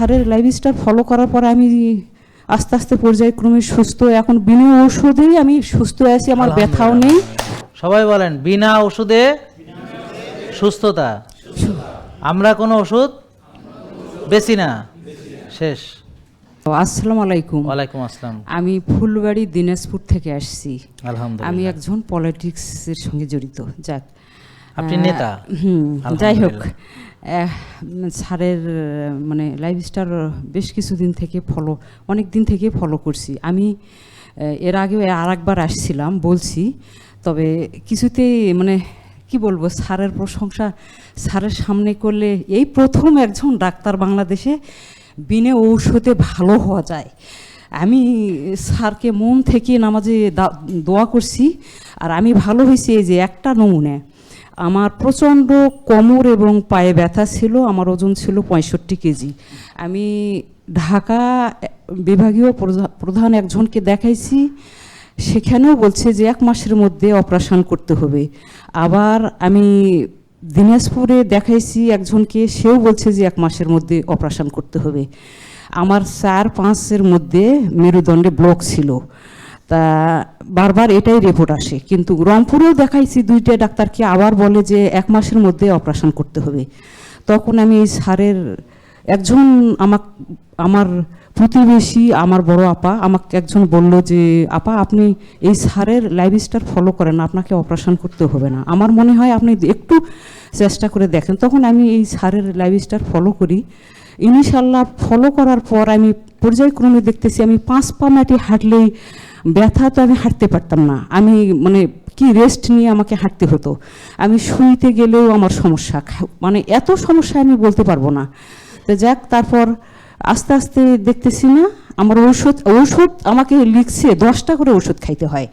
স্যারের lifestyle follow করার পরে আমি আস্তে আস্তে পর্যায়ক্রমে সুস্থ এখন বিনা ঔষধেই আমি সুস্থ আছি আমার ব্যথাও নেই। সবাই বলেন বিনা ওষুধে সুস্থতা। আমরা কোনো ওষুধ বেশি না। শেষ। আসসালামু আলাইকুম। ওয়ালাইকুম আসসালাম। আমি ফুলবাড়ি দিনাজপুর থেকে আসছি। আমি আলহামদুলিল্লাহ একজন পলিটিক্সের সঙ্গে জড়িত। যাক আপনি নেতা? হুম যাই হোক স্যারের মানে লাইফস্টাইল বেশ কিছুদিন থেকে ফলো অনেক দিন থেকে ফলো করছি। আমি এর আগেও আর একবার আসছিলাম বলছি তবে কিছুতেই মানে কি বলব স্যারের প্রশংসা স্যারের সামনে করলে এই প্রথম একজন ডাক্তার বাংলাদেশে বিনে ঔষধে ভালো হওয়া যায়। আমি স্যারকে মন থেকে নামাজে দা- দোয়া করছি আর আমি ভালো হয়েছি এই যে একটা নমুনা আমার প্রচণ্ড কোমর এবং পায়ে ব্যথা ছিল, আমার ওজন ছিল পঁয়ষট্টি কেজি। আমি ঢাকা বিভাগীয় প্রধা- প্রধান একজনকে দেখাইছি, সেখানেও বলছে যে এক মাসের মধ্যে অপারেশন করতে হবে। আবার আমি দিনাজপুরে দেখাইছি একজনকে, সেও বলছে যে এক মাসের মধ্যে অপারেশন করতে হবে। আমার চার পাঁচের মধ্যে মেরুদণ্ডে ব্লক ছিল। তা বারবার এটাই রিপোর্ট আসে। কিন্তু রংপুরেও দেখাইছি দুইটা ডাক্তারকে, আবার বলে যে এক মাসের মধ্যে অপারেশন করতে হবে। তখন আমি এই স্যারের একজন আমাক, আমার প্রতিবেশী, আমার বড় আপা, আমাকে একজন বলল যে, আপা, আপনি এই স্যারের লাইফস্টাইল ফলো করেন আপনাকে অপারেশন করতে হবে না। আমার মনে হয় আপনি একটু চেষ্টা করে দেখেন। তখন আমি এই স্যারের লাইফস্টাইল ফলো করি। ইনশাল্লাহ ফলো করার পর আমি পর্যায়ক্রমে দেখতেছি আমি পাঁচ পা মাটি হাঁটলেই ব্যথা তো আমি হাঁটতে পারতাম না। আমি মানে কি রেস্ট নিয়ে আমাকে হাঁটতে হতো। আমি শুইতে গেলেও আমার সমস্যা। মানে এত সমস্যা আমি বলতে পারব না। তো যাক, তারপর আস্তে আস্তে দেখতেছি না আমার ঔষধ ঔষধ আমাকে লিখছে, দশটা করে ওষুধ খাইতে হয়।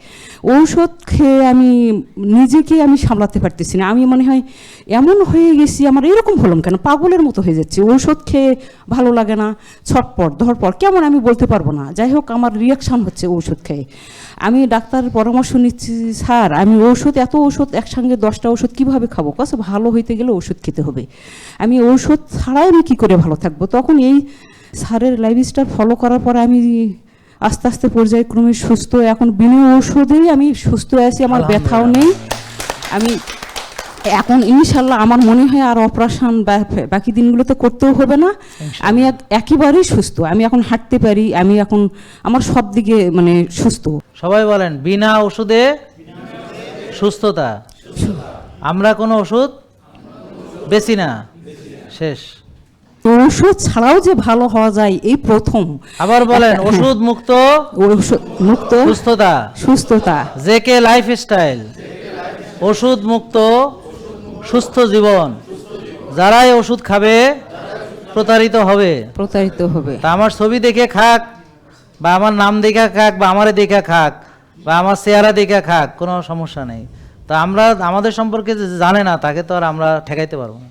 ঔষধ খেয়ে আমি নিজেকে আমি সামলাতে পারতেছি না। আমি মনে হয় এমন হয়ে গেছি, আমার এরকম হলাম কেন? পাগলের মতো হয়ে যাচ্ছে। ঔষধ খেয়ে ভালো লাগে না, ছটপট, ধরপট, কেমন আমি বলতে পারব না। যাই হোক, আমার রিয়াকশান হচ্ছে ঔষধ খেয়ে। আমি ডাক্তারের পরামর্শ নিচ্ছি, স্যার, আমি ঔষধ, এত ওষুধ একসঙ্গে দশটা ওষুধ কীভাবে খাব? কাছে ভালো হইতে গেলে ওষুধ খেতে হবে। আমি ঔষধ ছাড়াই আমি কী করে ভালো থাকব? তখন এই স্যারের লাইফস্টাইল ফলো করার পরে আমি আস্তে আস্তে পর্যায়ক্রমে সুস্থ এখন বিনা ঔষধেই আমি সুস্থ আছি আমার ব্যথাও নেই। আমি এখন ইনশাল্লাহ আমার মনে হয় আর অপারেশন বাকি দিনগুলোতে করতেও হবে না। আমি এক- একেবারেই সুস্থ। আমি এখন হাঁটতে পারি আমি এখন আমার সব দিকে মানে সুস্থ। সবাই বলেন বিনা ওষুধে সুস্থতা। আমরা কোনো ওষুধ বেশি না। শেষ। ওষুধ ছাড়াও যে ভালো হওয়া যায় এই প্রথম। আবার বলেন ওষুধ মুক্ত? মুক্ত সুস্থতা? সুস্থতা। জেকে লাইফ স্টাইল ওষুধ মুক্ত সুস্থ জীবন। যারাই ওষুধ খাবে প্রতারিত হবে। প্রতারিত হবে। তা আমার ছবি দেখে খাক বা আমার নাম দেখে খাক বা আমারে দেখে খাক বা আমার চেহারা দেখে খাক কোনো সমস্যা নেই। তা আমরা আমাদের সম্পর্কে যে জানে না তাকে তো আর আমরা ঠেকাইতে পারব না।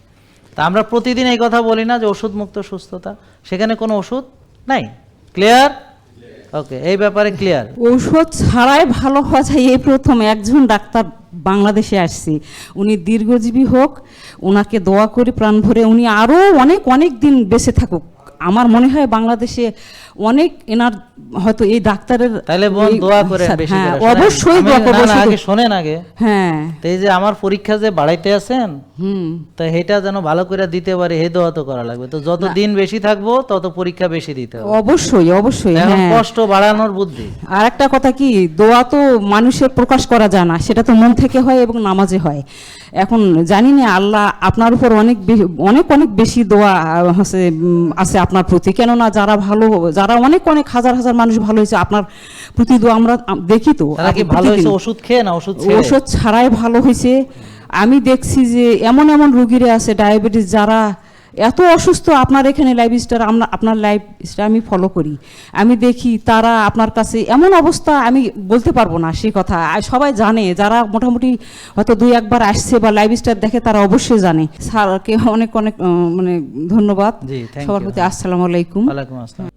তা আমরা প্রতিদিন এই কথা বলি না যে ওষুধ মুক্ত সুস্থতা। সেখানে কোনো ওষুধ নাই? ক্লিয়ার ওকে এই ব্যাপারে ক্লিয়ার ঔষধ ছাড়াই ভালো হওয়া যায়। এই প্রথম একজন ডাক্তার বাংলাদেশে আসছি। উনি দীর্ঘজীবী হোক ওনাকে দোয়া করে প্রাণ ভরে। উনি আরও অনেক অনেক দিন বেঁচে থাকুক। আমার মনে হয় বাংলাদেশে অনেক এনার হয়তো এই ডাক্তারের তাহলে বোন দোয়া করে বেশি হ্যাঁ করে অবশ্যই দোয়া করব আগে শোনেন আগে। হ্যাঁ। তো এই যে আমার পরীক্ষা যে বাড়াইতে আছেন হুম। তো এটা যেন ভালো করে দিতে পারে হে দোয়া তো করা লাগবে। তো যত দিন বেশি থাকব তত পরীক্ষা বেশি দিতে হবে। অবশ্যই অবশ্যই হ্যাঁ। কষ্ট বাড়ানোর বুদ্ধি। আর একটা কথা কি দোয়া তো মানুষের প্রকাশ করা যায় না সেটা তো মন থেকে হয় এবং নামাজে হয়। এখন জানি না আল্লাহ আপনার উপর অনেক অনেক অনেক বেশি দোয়া হচ্ছে আছে আপনার প্রতি। কেননা যারা ভালো যারা অনেক অনেক হাজার হাজার মানুষ ভালো হয়েছে। আপনার প্রতি আমরা দেখি তো তারা ভালো হয়েছে? ওষুধ খেয়ে না? ওষুধ ওষুধ ছাড়াই ভালো হয়েছে। আমি দেখছি যে এমন এমন রুগীরা আছে ডায়াবেটিস যারা এত অসুস্থ আপনার এখানে লাইফ স্টার আমরা আপনার লাইফ স্টার আমি ফলো করি। আমি দেখি তারা আপনার কাছে এমন অবস্থা আমি বলতে পারব না সেই কথা। সবাই জানে যারা মোটামুটি হয়তো দুই একবার আসছে বা লাইফ স্টার দেখে তারা অবশ্যই জানে। স্যারকে অনেক অনেক মানে ধন্যবাদ। সবার প্রতি আসসালামু আলাইকুম। আসসালাম।